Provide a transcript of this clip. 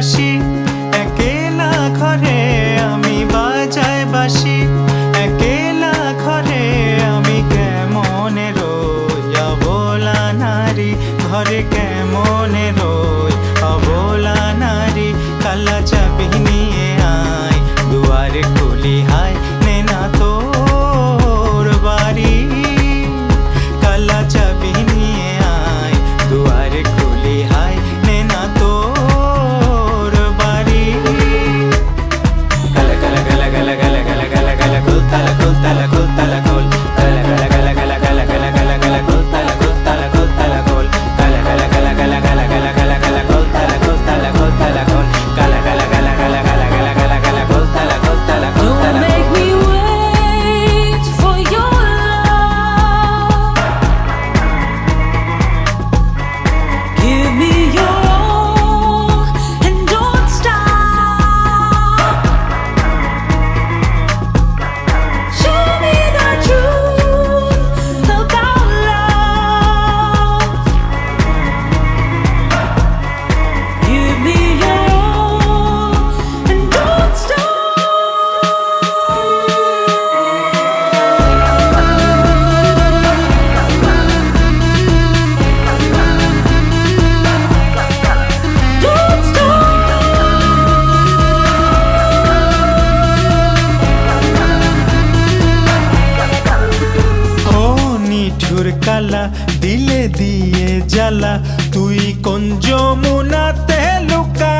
心。কালা দিলে দিয়ে জালা তুই কোন যমুনাতে লুকা